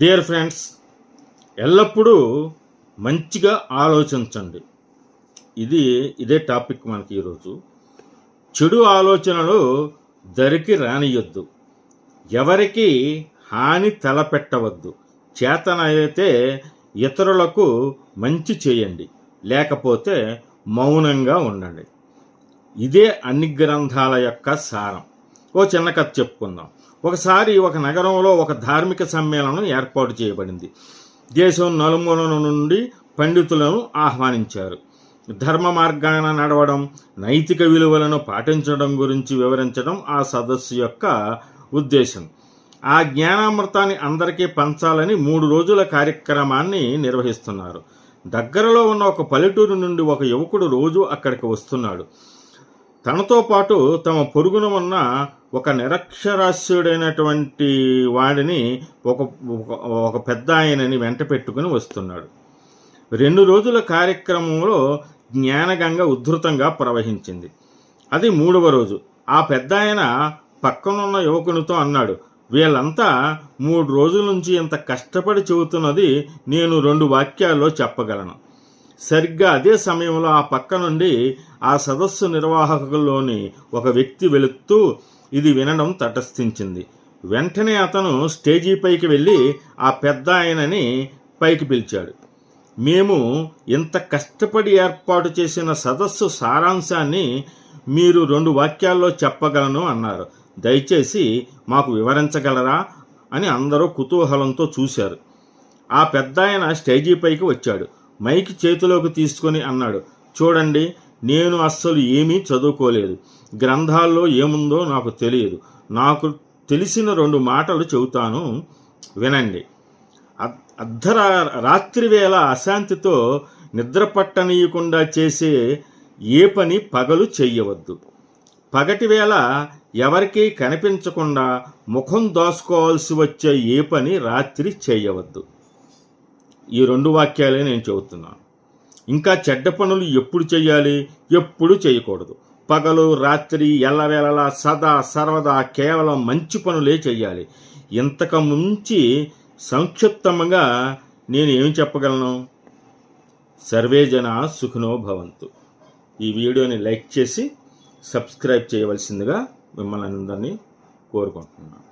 Dear friends ఎల్లప్పుడూ మంచిగా ఆలోచించండి. ఇది ఇదే టాపిక్ మనకి ఈరోజు. చెడు ఆలోచనలు దరికి రానియొద్దు. ఎవరికి హాని తలపెట్టవద్దు. చేతనైతే ఇతరులకు మంచి చేయండి. లేకపోతే మౌనంగా ఉండండి. ఇదే అన్ని గ్రంథాల యొక్క సారం. ఓ చిన్న కథ చెప్పుకుందాం. ఒకసారి ఒక నగరంలో ఒక ధార్మిక సమ్మేళనం ఏర్పాటు చేయబడింది. దేశం నలుమూలల నుండి పండితులను ఆహ్వానించారు. ధర్మ మార్గాన నడవడం నైతిక విలువలను పాటించడం గురించి వివరించడం ఆ సదస్సు యొక్క ఉద్దేశం. ఆ జ్ఞానామృతాన్ని అందరికీ పంచాలని మూడు రోజుల కార్యక్రమాన్ని నిర్వహిస్తున్నారు. దగ్గరలో ఉన్న ఒక పల్లెటూరు నుండి ఒక యువకుడు రోజు అక్కడికి వస్తున్నాడు. తనతో పాటు తమ పొరుగున ఉన్న ఒక నిరక్షరాస్యుడైనటువంటి వాడిని ఒక ఒక- పెద్ద ఆయనని వెంట పెట్టుకుని వస్తున్నాడు. రెండు రోజుల కార్యక్రమంలో జ్ఞానగంగ ఉద్ధృతంగా ప్రవహించింది. అది మూడవ రోజు. ఆ పెద్ద ఆయన పక్కనున్న యువకునితో అన్నాడు వీళ్ళంతా మూడు రోజుల నుంచి ఇంత కష్టపడి చెబుతున్నది నేను రెండు వాక్యాల్లో చెప్పగలను. సరిగ్గా అదే సమయంలో ఆ పక్క నుండి ఆ సదస్సు నిర్వాహకుల్లోని ఒక వ్యక్తి వెళుతూ ఇది వినడం తటస్థించింది. వెంటనే అతను స్టేజీ పైకి వెళ్ళి ఆ పెద్ద ఆయనని పైకి పిలిచాడు. మేము ఇంత కష్టపడి ఏర్పాటు చేసిన సదస్సు సారాంశాన్ని మీరు రెండు వాక్యాల్లో చెప్పగలను అన్నారు. దయచేసి మాకు వివరించగలరా? అని అందరూ కుతూహలంతో చూశారు. ఆ పెద్ద ఆయన స్టేజీ పైకి వచ్చాడు. మైక్ చేతిలోకి తీసుకొని అన్నాడు చూడండి నేను అస్సలు ఏమీ చదువుకోలేదు. గ్రంథాల్లో ఏముందో నాకు తెలియదు. నాకు తెలిసిన రెండు మాటలు చెబుతాను వినండి. అద్- అర్ధరా రాత్రి వేళ అశాంతితో నిద్ర పట్టనీయకుండా చేసే ఏ పని పగలు చెయ్యవద్దు. పగటి వేళ ఎవరికీ కనిపించకుండా ముఖం దాసుకోవాల్సి వచ్చే ఏ పని రాత్రి చేయవద్దు ఈ రెండు వాక్యాలే నేను చెబుతున్నాను. ఇంకా చెడ్డ పనులు ఎప్పుడు చేయాలి ఎప్పుడు చేయకూడదు పగలు రాత్రి ఎల్లవేళలా సదా సర్వదా కేవలం మంచి పనులే చేయాలి ఇంతకు మించి సంక్షిప్తంగా నేను ఏమి చెప్పగలను? సర్వేజన సుఖినో భవంతు. ఈ వీడియోని లైక్ చేసి సబ్స్క్రైబ్ చేయవలసిందిగా మిమ్మల్ని అందరినీ కోరుకుంటున్నాను.